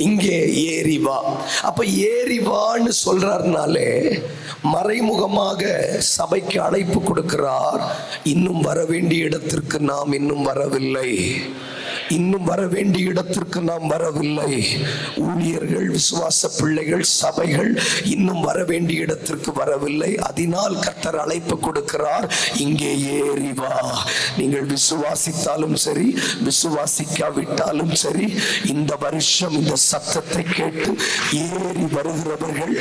இங்கே ஏறி வா. அப்ப ஏறி வான்னு சொல்றாருனாலே மறைமுகமாக சபைக்கு அழைப்பு கொடுக்கிறார். இன்னும் வர வேண்டிய இடத்திற்கு நாம் இன்னும் வரவில்லை. இன்னும் வர வேண்டிய இடத்திற்கு நாம் வரவில்லை. ஊழியர்கள் விசுவாச பிள்ளைகள் சபைகள் இன்னும் வர வேண்டிய இடத்திற்கு வரவில்லை. அதனால் கர்த்தர் அழைப்பு கொடுக்கிறார் இங்கே ஏறி வா. நீங்கள் விசுவாசித்தாலும் சரி விசுவாசிக்காவிட்டாலும் சரி இந்த வருஷம் இந்த சத்தத்தை கேட்டு ஏறி வருகிறவர்கள்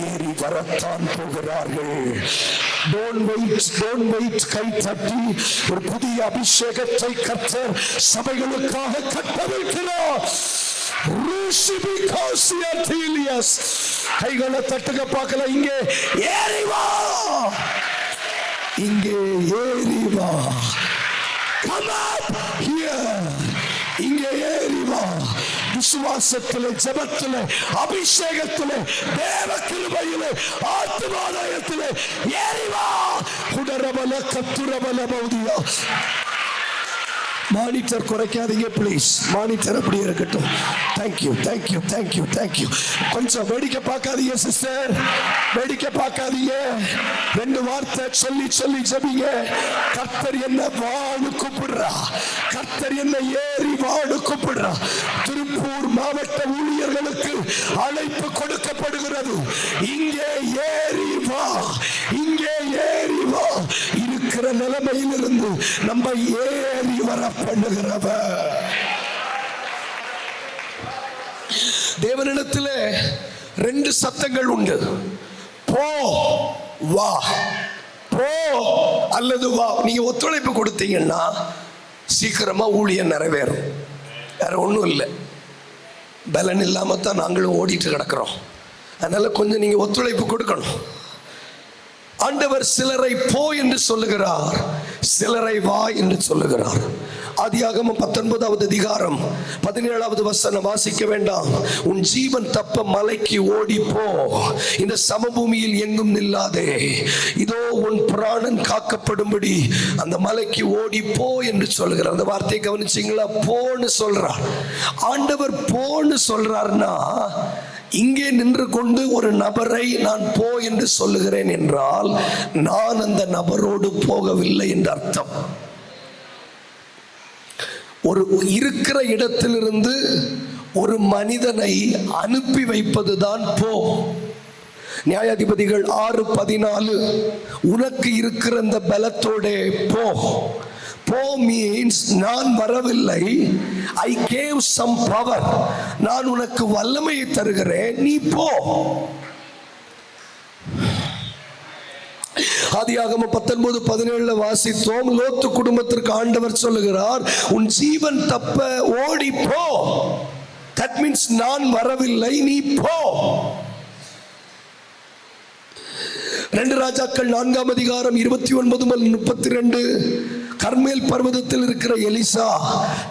ஏறி வரத்தான் போகிறார்கள். Don't wait, don't கை தட்டி ஒரு புதிய அபிஷேகத்தை கர்த்தர் சபைகளுக்கு கட்டவிழ்க்கிறார் ரிஷிபி கைகளை தட்டுக்க பார்க்கல இங்கே ஏறிவா! இங்கே ஏறிவா. இங்கே ஏறிவா. விசுவாசத்தில் ஜபத்தில் அபிஷேகத்தில் தேவ கிருபையில் ஆத்துமாலயத்திலே ஏறி வா குடரபல கத்துரபல பௌதியா மானிட்டர் குறைக்காதீங்க ப்ளீஸ் மானிட்டர் அப்படியே இருக்கட்டும். தேங்க்யூ தேங்க்யூ தேங்க்யூ தேங்க்யூ கொஞ்சம் வேடிக்கை பார்க்காதீங்க சிஸ்டர் வேடிக்கை பார்க்காதீங்க. ரெண்டு வார்த்தை சொல்லி சொல்லி ஜபிங்க. கர்த்தர் என்ன வாடு கூப்பிடுறா. கர்த்தர் என்ன ஏறி வாடு கூப்பிடுறா. திருப்பூர் மாவட்ட ஊழியர்களுக்கு அழைப்பு கொடுக்கப்படுகிறது. இங்கே ஏறி வா. இங்கே இருக்கிற நிலைமையிலிருந்து நம்ம ஏறி வர பண்ணுகிறவர் தேவனிடத்தில் ரெண்டு சத்தங்கள் உண்டு. போ வா. போ அல்லது வா. நீங்க ஒத்துழைப்பு கொடுத்தீங்கன்னா சீக்கிரமா ஊழியம் நிறைவேறும். வேற ஒன்றும் இல்லை. பலன் இல்லாமல் தான் நாங்களும் ஓடிட்டு கிடக்கிறோம். அதனால கொஞ்சம் நீங்க ஒத்துழைப்பு கொடுக்கணும். ஆண்டவர் சிலரை போ என்று சொல்லுகிறார். சிலரை வா என்று சொல்லுகிறார். ஆதியாகமம் பத்தொன்பதாவது அதிகாரம் பதினேழாவது வசனம் வாசிக்க வேண்டாம். உன் ஜீவன் தப்ப மலைக்கு ஓடி போ. இந்த சமபூமியில் எங்கும் நில்லாதே. இதோ உன் பிராணன் காக்கப்படும்படி அந்த மலைக்கு ஓடி போ என்று சொல்லுகிறார். அந்த வார்த்தையை கவனிச்சிங்களா? போன்னு சொல்றார். ஆண்டவர் போன்னு சொல்றாருன்னா இங்கே நின்று கொண்டு ஒரு நபரை நான் போ என்று சொல்லுகிறேன் என்றால் நான் அந்த நபரோடு போகவில்லை என்று அர்த்தம். ஒரு இருக்கிற இடத்திலிருந்து ஒரு மனிதனை அனுப்பி வைப்பதுதான் போ நியாயாதிபதிகள் ஆறு பதினாலு உனக்கு இருக்கிற அந்த பலத்தோட போ. போ மீன்ஸ் நான் வரவில்லை. ஐ கேவ் சம் பவர் நான் உனக்கு வல்லமையை தருகிறேன். நீ போ. ஆதியாகம பத்தொன்பது பதினேழுல வாசித்தோம். லோத்து குடும்பத்திற்கு ஆண்டவர் சொல்லுகிறார் உன் ஜீவன் தப்ப ஓடி போ. தட் மீன்ஸ் நான் வரவில்லை. நீ போ. ரெண்டு ராஜாக்கள் நான்காம் அதிகாரம் இருபத்தி ஒன்பது முதல் முப்பத்தி ரெண்டு. கர்மேல் பர்வதத்தில் இருக்கிற எலிசா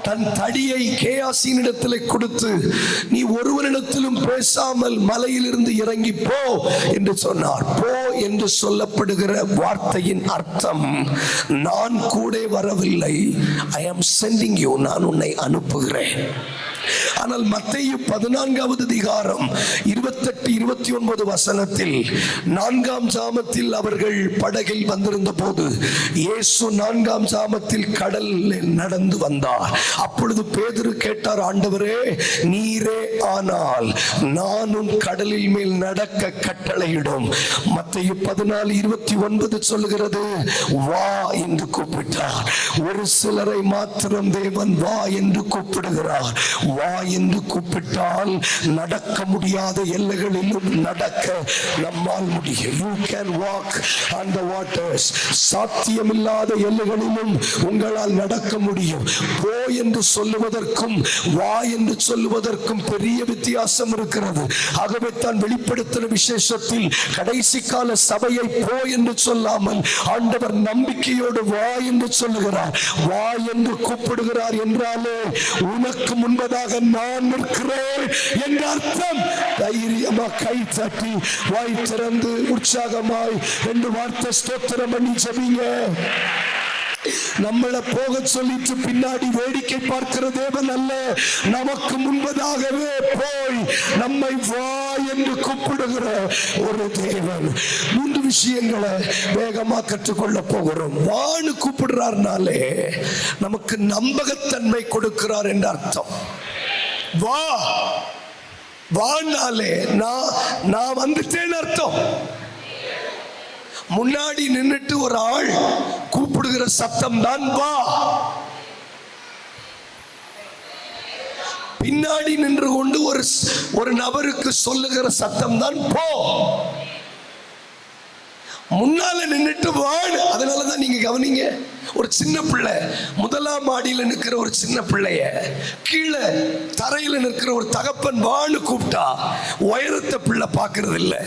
தன் தடியை கேயாசினிடத்தில் கொடுத்து நீ ஒருவரிடத்திலும் பேசாமல் மலையிலிருந்து இறங்கி போ என்று சொன்னார். போ என்று சொல்லப்படுகிற வார்த்தையின் அர்த்தம் நான் கூட வரவில்லை. ஐ ஆம் சென்டிங் யூ நான் உன்னை அனுப்புகிறேன். ஆனால் மத்திய பதினான்காவது அதிகாரம் இருபத்தெட்டு இருபத்தி ஒன்பது வசனத்தில் நான்காம் சாமத்தில் அவர்கள் படகில் வந்திருந்த போது இயேசு நான்காம் சாமத்தில் கடலில் நடந்து வந்தார். அப்பொழுது பேதுரு கேட்டார் ஆண்டவரே நீரே ஆனால் நானும் கடலில் மேல் நடக்க கட்டளையிடும். மத்திய பதினாலு இருபத்தி ஒன்பது சொல்லுகிறது வா என்று கூப்பிட்டார். ஒரு சிலரை மாத்திரம் தேவன் வா என்று கூப்பிடுகிறார். வா என்று கூப்பிட்டால் நடக்க முடியாத எல்லைகளிலும் நடக்க நம்மால் முடியும். You can walk on waters சாத்தியமில்லாத எல்லைகளிலும் உங்களால் நடக்க முடியும். போ என்று சொல்லுவதற்கும் வா என்று சொல்லுவதற்கும் பெரிய வித்தியாசம் இருக்கிறது. ஆகவே தான் வெளிப்படுத்தின விசேஷத்தில் கடைசி கால சபையை போ என்று சொல்லாமல் ஆண்டவர் நம்பிக்கையோடு வா என்று சொல்லுகிறார். வா என்று கூப்பிடுகிறார் என்றாலே உனக்கு முன்பதாக நான் நிற்கிறேன் என்ற அர்த்தம் தைரியமா கை தட்டி வாய் திறந்து உற்சாகமாய் ரெண்டு வார்த்தை ஸ்தோத்திரம் பண்ணி ஜபிங்க நம்மளை போக சொல்லிட்டு பின்னாடி வேடிக்கை பார்க்கிற தேவன் அல்ல நமக்கு முன்பதாகவே போய் நம்மை வா என்று கூப்பிடுகிற ஒரு தேவன் மூன்று விஷயங்களை வேகமா கற்றுக்கொள்ள போகிறோம் வான்னு கூப்பிடுறாருனாலே நமக்கு நம்பகத்தன்மை கொடுக்கிறார் என்று அர்த்தம் வா. வானாலே நான் நான் வந்துட்டேன்னு அர்த்தம். முன்னாடி நின்றுட்டு ஒரு ஆள் கூப்பிடுகிற சத்தம் தான் வா. பின்னாடி நின்று கொண்டு ஒரு ஒரு நபருக்கு சொல்லுகிற சத்தம் தான் போ. முன்னால வாழ் வான் அதனாலதான் நீங்க கவனிங்க. ஒரு சின்ன பிள்ளை முதலாம் மாடியில் நிற்கிற ஒரு சின்ன பிள்ளைய கீழே தரையில் நிற்கிற ஒரு தகப்பன் வான்னு கூப்பிட்டா உயரத்தை பிள்ளை பார்க்கறது இல்லை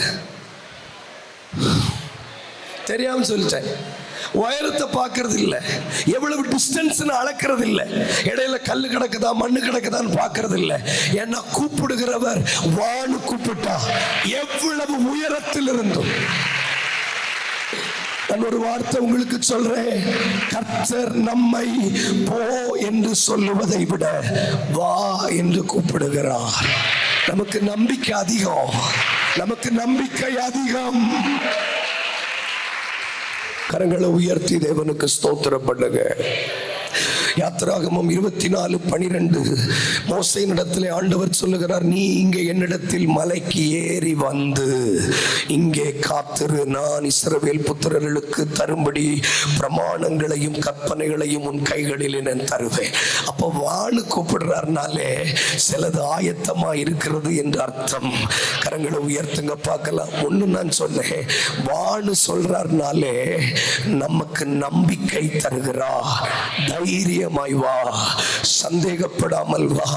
தெரியாம சொல்லிட்டேன். உயரத்தை பார்க்கறது இல்லை எவ்வளவு டிஸ்டன்ஸ்னு அளக்கிறது இல்லை இடையில கல் கிடக்குதா மண்ணு கிடக்குதான்னு பார்க்கறது இல்லை ஏன்னா கூப்பிடுகிறவர் வான்னு கூப்பிட்டா எவ்வளவு உயரத்தில் இருந்தும் நான் ஒரு வார்த்தை உங்களுக்கு சொல்றேன். கர்த்தர் நம்மை போ என்று சொல்லுவதை விட வா என்று கூப்பிடுகிறார். நமக்கு நம்பிக்கை அதிகம். நமக்கு நம்பிக்கை அதிகம். கரங்களை உயர்த்தி தேவனுக்கு ஸ்தோத்திரம் பண்ணுங்க. யாத்திராகமம் இருபத்தி நாலு பனிரெண்டு. மோசையின் இடத்துல ஆண்டவர் சொல்லுகிறார் நீ இங்கே என்னிடத்தில் மலைக்கு ஏறி வந்து இங்கே காத்திரு. நான் இஸ்ரவேல் புத்திரர்களுக்கு தரும்படி பிரமாணங்களையும் கற்பனைகளையும் உன் கைகளில் நான் தருவேன். அப்போ வான்னு கூப்பிடுறாருனாலே சிலது ஆயத்தமா இருக்கிறது என்று அர்த்தம். கரங்களை உயர்த்துங்க பார்க்கலாம். ஒன்று நான் சொன்னேன். வான்னு சொல்றாருனாலே நமக்கு நம்பிக்கை தருகிறா. தைரியமாய் வா சந்தேகப்படாமல் வா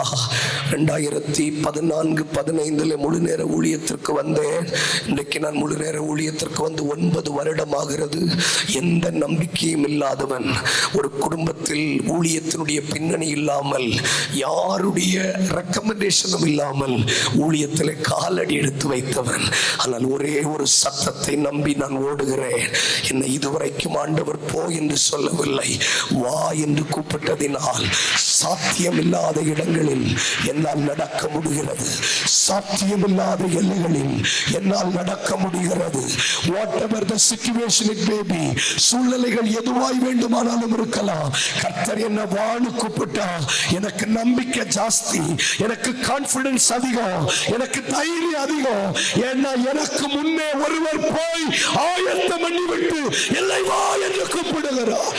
ரெண்டாயிரத்தி பதினான்கு பதினைந்துல முழு நேர ஊழியத்திற்கு வந்தேன். இன்றைக்கு நான் முழு நேர ஊழியத்திற்கு வந்து ஒன்பது வருடம் ஆகிறது எந்த நம்பிக்கையும் இல்லாதவன் ஒரு குடும்பத்தில் ஊழியத்தினுடைய பின்னணி இல்லாமல் யாருடைய ரெக்கமெண்டேஷனும் இல்லாமல் ஊழியத்தில் காலடி எடுத்து வைத்தவன். ஆனால் ஒரே ஒரு சத்தத்தை நம்பி நான் ஓடுகிறேன். என்னை இதுவரைக்கும் ஆண்டவர் போ என்று சொல்லவில்லை வா என்று கூப்பிட்டதினால் சாத்தியமில்லாத இடங்களில் என்னால் நடக்க முடிகிறது. சாத்தியமில்லாத எல்லைகளில் என்னால் நடக்க முடிகிறது. Whatever the situation it may சூழ்நிலைகள் எதுவாய் வேண்டுமானாலும் இருக்கலாம். கர்த்தர் என்ன வாழு கூப்பிட்டா எனக்கு நம்பிக்கை ஜாஸ்தி எனக்கு கான்பிடன்ஸ் அதிகம் எனக்கு தைரியம் அதிகம். ஏன்னா எனக்கு முன்னே ஒருவர் போய் ஆயத்தம் பண்ணிவிட்டு எல்லை வா என்று கூப்பிடுகிறார்.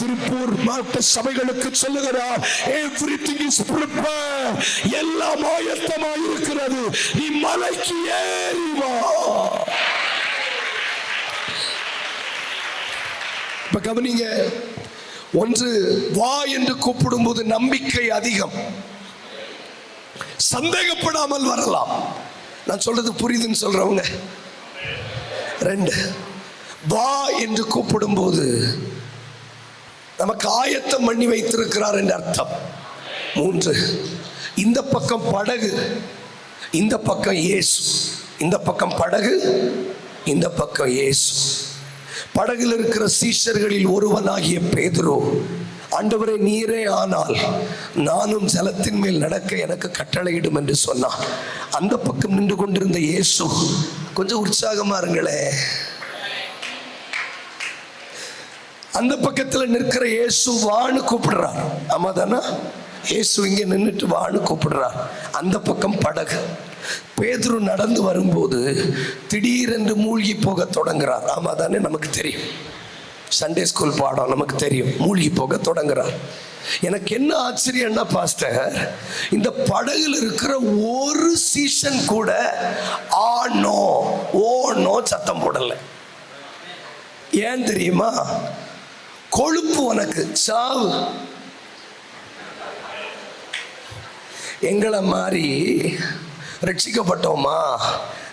திருப்பூர் மாவட்ட சபைகளுக்கு சொல்லுகிறார் எவ்ரிதிங் இஸ் ப்ரிப்பேர் எல்லாம் ஆயத்தமாக இருக்கிறது. நீ மலைக்கு ஏறி வா. இப்ப கவனிங்க. ஒன்று வா என்று கூப்பிடும்போது நம்பிக்கை அதிகம். சந்தேகப்படாமல் வரலாம். நான் சொல்றது புரியுதுன்னு சொல்றவங்க? ரெண்டு வா என்று கூப்பிடும்போது நமக்கு ஆயத்தம் பண்ணி வைத்திருக்கிறார் என்று அர்த்தம். மூன்று இந்த பக்கம் படகு இந்த பக்கம் இயேசு. இந்த பக்கம் படகு இந்த பக்கம் இயேசு. படகில் இருக்கிற சீஷர்களில் ஒருவனாகிய பேதுரு ஆண்டவரே நீரே ஆனால் நானும் ஜலத்தின் மேல் நடக்க எனக்கு கட்டளையிடும் என்று சொன்னான். அந்த பக்கம் நின்று கொண்டிருந்த இயேசு கொஞ்சம் உற்சாகமா இருங்களே அந்த பக்கத்தில் நிற்கிற இயேசு வான்னு கூப்பிடுறார். ஆமா தானா இயேசு இங்க நின்றுட்டு வான்னு கூப்பிடுறார். அந்த பக்கம் படகு. பேதுரு நடந்து வரும்போது திடீரென்று மூழ்கி போக தொடங்குறார். ஆமா தானே நமக்கு தெரியும். சண்டே ஸ்கூல் பாடம் நமக்கு தெரியும். மூழ்கி போக தொடங்குறார். எனக்கு என்ன ஆச்சரியம்னா பாஸ்டர் இந்த படகுல இருக்கிற ஒரு சீசன் கூட ஆனோ ஓனோ சத்தம் போடல. ஏன் தெரியுமா? கொழுப்பு உனக்கு. சாவு. எங்களை மாதிரி ரட்சிக்கப்பட்டோமா?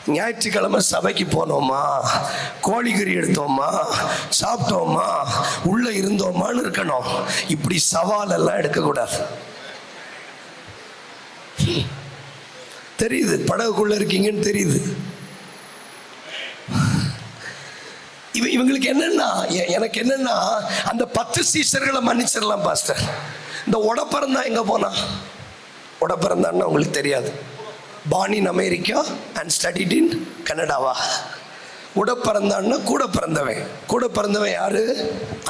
ஞாயிற்றுக்கிழமை சபைக்கு போனோமா? கோழிக்கறி எடுத்தோமா? சாப்பிட்டோமா? உள்ள இருந்தோமான்னு இருக்கணும். இப்படி சவால் எல்லாம் எடுக்கக்கூடாது. தெரியுது. படகுக்குள்ள இருக்கீங்கன்னு தெரியுது. இவன் இவங்களுக்கு என்னன்னா எனக்கு என்னன்னா அந்த பத்து சீசர்களை மன்னிச்சிடலாம் பாஸ்டர். இந்த உடப்பிறந்தா எங்கே போனா? உடப்பிறந்தான்னு உங்களுக்கு தெரியாது. Born in America and studied in கனடாவா? உட பிறந்தான்னா கூட பிறந்தவன். கூட பிறந்தவன் யாரு?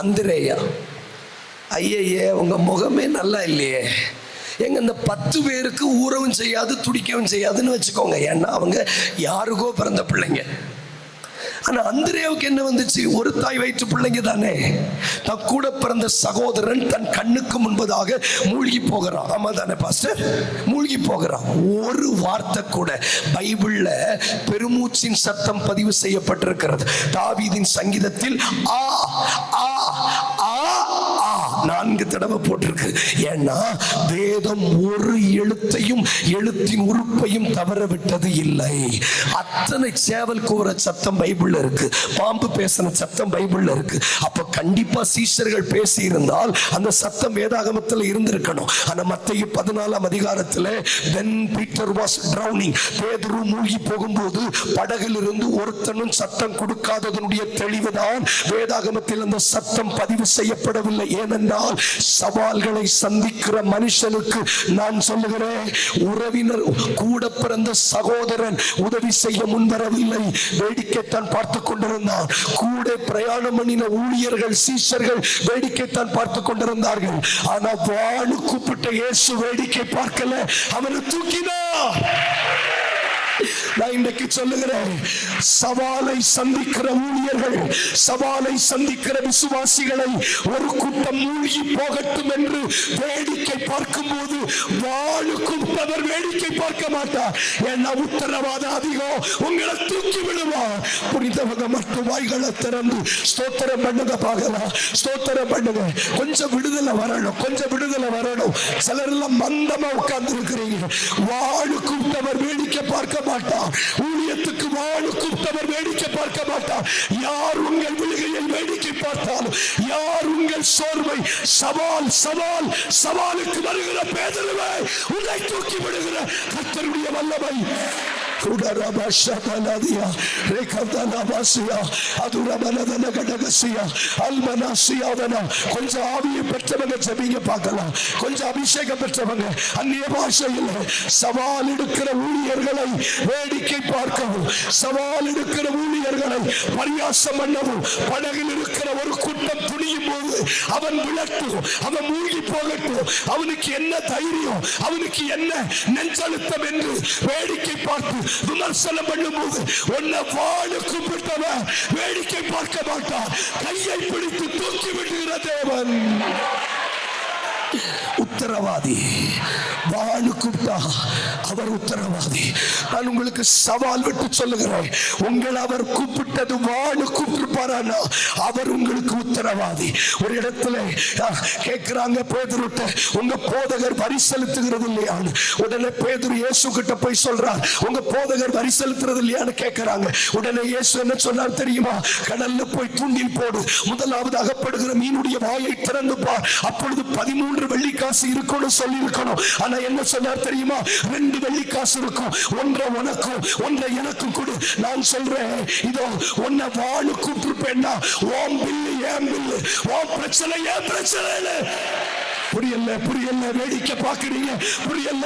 அந்திரேயா. ஐயையே உங்க முகமே நல்லா இல்லையே. எங்க இந்த பத்து பேருக்கு ஊறவும் செய்யாது துடிக்கவும் செய்யாதுன்னு வச்சுக்கோங்க. ஏன்னா அவங்க யாருக்கோ பிறந்த பிள்ளைங்க. ஆனால் அந்திரேவுக்கு என்ன வந்துச்சு? ஒரு தாய் வயிற்று பிள்ளைங்க தானே. தன் கூட பிறந்த சகோதரன் தன் கண்ணுக்கு முன்பதாக மூழ்கி போகிறான். ஆமா தானே பாஸ்டர்? மூழ்கி போகிறான். ஒரு வார்த்தை கூட பைபிள்ல பெருமூச்சின் சத்தம் பதிவு செய்யப்பட்டிருக்கிறது. தாவீதின் சங்கீதத்தில் ஆ ஆ ஆ நான்கு தடவை போட்டிருக்கு. ஏன்னா வேதம் ஒரு எழுத்தையும் எழுத்தின் உறுப்பையும் தவற விட்டது இல்லை. அத்தனை சேவல் கூற சத்தம் பைபிள்ல இருக்கு. பாம்பு பேசின சத்தம் பைபிள்ல இருக்கு. அப்ப கண்டிப்பா சீஷர்கள் பேசி இருந்தால் அந்த சத்தம் வேதாகமத்தில் இருந்திருக்கணும். ஆனா மத்திய பதினாலாம் அதிகாரத்துல தென் பீட்டர் வாஸ் ட்ரௌனிங் பேதுரு மூழ்கி போகும்போது படகில் இருந்து ஒருத்தனும் சத்தம் கொடுக்காததனுடைய தெளிவுதான் வேதாகமத்தில் அந்த சத்தம் பதிவு செய்யப்படவில்லை. ஏனென்றால் சவால்களை சந்திக்கிற மனுஷனுக்கு நான் சொல்லுகிறேன் உறவினர் கூட பிறந்த சகோதரன் உதவி செய்ய முன்வரவில்லை. வேடிக்கைத்தான் பார்த்து கொண்டிருந்தான் கூட பிரயாணம் பண்ணின ஊழியர்கள் சீஷர்கள் வேடிக்கைத்தான் பார்த்து கொண்டிருந்தார்கள். ஆனா வாழு கூப்பிட்ட இயேசு வேடிக்கை பார்க்கல அவனை தூக்கினார். நான் இன்றைக்கு சொல்லுகிறேன் சவாலை சந்திக்கிற ஊழியர்கள் சவாலை சந்திக்கிற விசுவாசிகளை ஒரு கூட்டம் மூழ்கி போகட்டும் என்று வேடிக்கை பார்க்கும்போது வாழுக்கும் அவர் வேடிக்கை பார்க்க மாட்டார். ஏன்னா உத்தரவாதம் அதிகம் உங்களை தூக்கி விடுவார் புரிந்தவங்க மட்டும் வாய்களை திறந்து ஸ்தோத்திரம் பண்ணுங்க பார்க்கலாம் ஸ்தோத்திரம் பண்ணுங்க. கொஞ்சம் விடுதலை வரணும் கொஞ்சம் விடுதலை வரணும். சிலர் எல்லாம் மந்தமா உட்கார்ந்து இருக்கிறீங்க வாழுக்கும் அவர் வேடிக்கை பார்க்க மாட்டார் ஊழியத்துக்கு வாழு கூப்பிட்டவர் வேடிக்கை பார்க்க மாட்டார் யார் உங்கள் விழுகையை வேடிக்கை பார்த்தாலும் யார் உங்கள் சோர்வை சவால் சவால் சவாலுக்கு வருகிற பேதலுவை உன்னை தூக்கி விடுகிற கத்தருடைய வல்லமை. உடரபஷகலதியா கொஞ்சம் ஆவியை பெற்றவங்க ஜெபிங்க பார்க்கலாம். கொஞ்சம் அபிஷேகம் பெற்றவங்க அந்நிய பாஷையில் சவால் எடுக்கிற ஊழியர்களை வேடிக்கை பார்க்கவும். சவால் எடுக்கிற ஊழியர்களை பரியாசம் பண்ணவும். படகில் இருக்கிற ஒரு கூட்டம் முடியும் போது அவன் விளட்டும் அவன் மூழ்கி போகட்டும். அவனுக்கு என்ன தைரியம்? அவனுக்கு என்ன நெஞ்சழுத்தம் என்று வேடிக்கை பார்த்து விமர்சனம் பண்ணும்போது உன்னை வாழ கும்பிட்டவன் வேடிக்கை பார்க்க மாட்டான். கையை பிடித்து தூக்கி விடுகிற தேவன். உத்தரவாதி. வாழு கூப்பிட்டா அவர் உத்தரவாதி. நான் உங்களுக்கு சவால் விட்டு சொல்லுகிறேன். உங்களை அவர் கூப்பிட்டது வாழு கூப்பிட்டுருப்பாரா அவர் உங்களுக்கு உத்தரவாதி. ஒரு இடத்துல கேட்கிறாங்க பேதுருட்ட உங்க போதகர் வரி செலுத்துகிறது இல்லையான்னு. உடனே பேதுரு இயேசு கிட்ட போய் சொல்றார் உங்க போதகர் வரி செலுத்துறது இல்லையான்னு கேட்கிறாங்க உடனே இயேசு என்ன சொன்னார் தெரியுமா? கடல்ல போய் தூண்டில் போடு. முதலாவது அகப்படுகிற மீனுடைய வாயை திறந்து பார். அப்பொழுது பதிமூன்று வெள்ளிக்காசு இருக்கும்னு சொல்லி இருக்கணும் ஆனா என்ன சொன்னார் தெரியுமா? ரெண்டு வெள்ளிக்காசு இருக்கும். ஒன்றை உனக்கும் ஒன்றை எனக்கும் கொடு. நான் சொல்றேன் இதோ உன்னை வாழு கூப்பிட்டுருப்பேன்னா ஓம் பில்லு ஏன் பில்லு. ஓம் பிரச்சனை ஏன் பிரச்சனை புரியல புரியல வேடிக்கை பாக்குறீங்க புரியல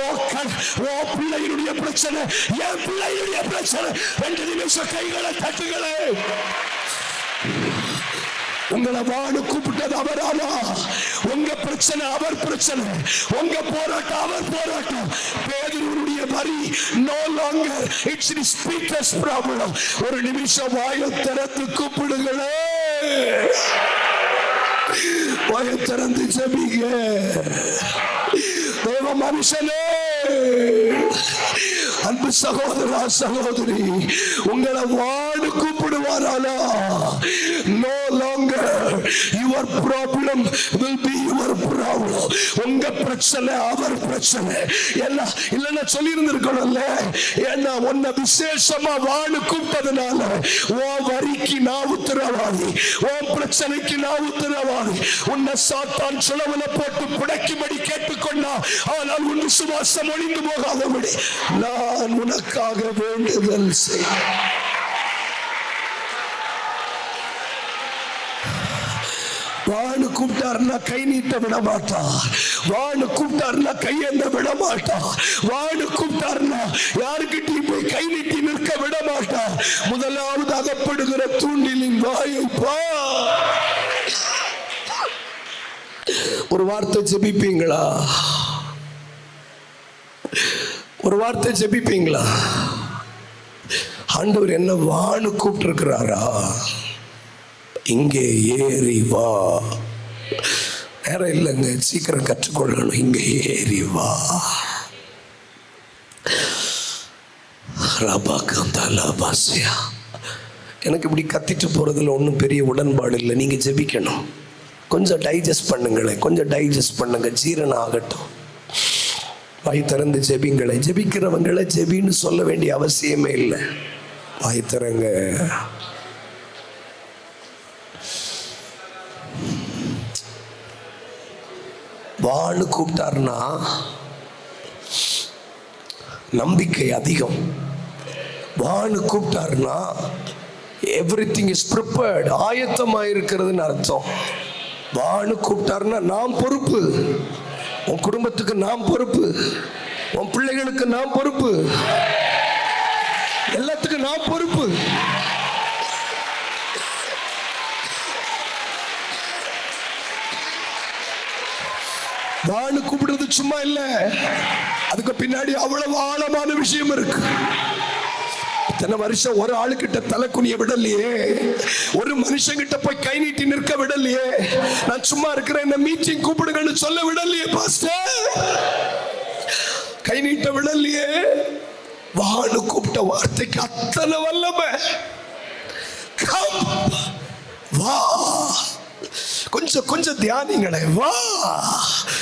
ஓ கண் ஓ பிள்ளையினுடைய பிரச்சனை என் பிள்ளையினுடைய பிரச்சனை. ரெண்டு நிமிஷம் கைகளை தட்டுகளை உங்களை வாடு கூப்பிட்டது அவரானா உங்க பிரச்சனை அவர் பிரச்சனை. உங்க போராட்டம் அவர் போராட்டம். பேதருடைய வரி no longer it's the speaker's problem ஒரு நிமிஷம் வாயை திறந்து கூப்பிடுங்களே. வாயை திறந்து ஜெபிங்க. தேவ மனுஷனே. அன்பு சகோதரா சகோதரி உங்களை வாடு கூப்பிடுவாரானா no longer your problem will be your problem உங்க பிரச்சனை அவர் பிரச்சனை. எல்லாம் இல்லைன்னா சொல்லி இருந்திருக்கணும்ல ஏன்னா உன்னை விசேஷமா வாடு கூப்பிட்டதுனால உன் வரிக்கு நான் உத்தரவாதி உன் பிரச்சனைக்கு நான் உத்தரவாதி. உன்னை சாத்தான் சுழவுல போட்டு புடைக்கும்படி கேட்டுக்கொண்டா ஆனால் உன் சுவாசம் ஒளிந்து போகாதபடி. நான் நான் உனக்காக வேண்டுதல் செய்வேன் வான்னு கூப்பிட்டாருன்னா கை நீட்ட விட மாட்டார் வான்னு கூப்பிட்டாருன்னா கையெந்த விட மாட்டா வான்னு கூப்பிட்டாருன்னா யாருக்கிட்டையும் போய் கை நீட்டி நிற்க விட மாட்டார் முதலாவது அகப்படுகிற தூண்டிலின் வாயுப்பா ஒரு வார்த்தை ஜெபிப்பீங்களா? ஒரு வார்த்தை ஜெபிப்பீங்களா? ஆண்டவர் என்ன வான்னு கூப்பிட்டுருக்கிறாரா? இங்கே ஏறி வா. நேரம் இல்லைங்க சீக்கிரம் கற்றுக்கொள்ளணும். இங்கே ஏறி வா. ரபா காந்தா எனக்கு இப்படி கத்திட்டு போகிறதுல ஒன்றும் பெரிய உடன்பாடு இல்லை. நீங்கள் ஜெபிக்கணும். கொஞ்சம் டைஜஸ்ட் பண்ணுங்களேன். கொஞ்சம் டைஜஸ்ட் பண்ணுங்க. ஜீரணம் ஆகட்டும். வாய் திறந்து ஜெபிங்களை ஜெபிக்கிறவங்களை ஜெபின்னு சொல்ல வேண்டிய அவசியமே இல்லை. வாய் திறங்க. வான்னு கூப்பிட்டாருன்னா நம்பிக்கை அதிகம். வான்னு கூப்பிட்டாருன்னா எவ்ரி திங் இஸ் ப்ரிப்பேர்ட் ஆயத்தமாக இருக்கிறதுன்னு அர்த்தம். வான்னு கூப்பிட்டாருன்னா நாம் பொறுப்பு. உன் குடும்பத்துக்கு நாம் பொறுப்பு. உன் பிள்ளைகளுக்கு நாம் பொறுப்பு. எல்லாத்துக்கும் நான் பொறுப்பு. நான் கூப்பிடுறது சும்மா இல்லை. அதுக்கு பின்னாடி அவ்வளவு ஆழமான விஷயம் இருக்கு. இத்தனை வருஷம் ஒரு ஆளுகிட்ட தலை குனிய விடலையே. ஒரு மனுஷங்கிட்ட போய் கை நீட்டி நிற்க விடலையே. நான் சும்மா இருக்கிறேன் இந்த மீட்டிங் கூப்பிடுங்கன்னு சொல்ல விடலையே பாஸ்டர். கை நீட்ட விடலையே. வான்னு கூப்பிட்ட வார்த்தைக்கு அத்தனை வல்லமை. வா. கொஞ்சம் கொஞ்சம் தியானிங்களே வா.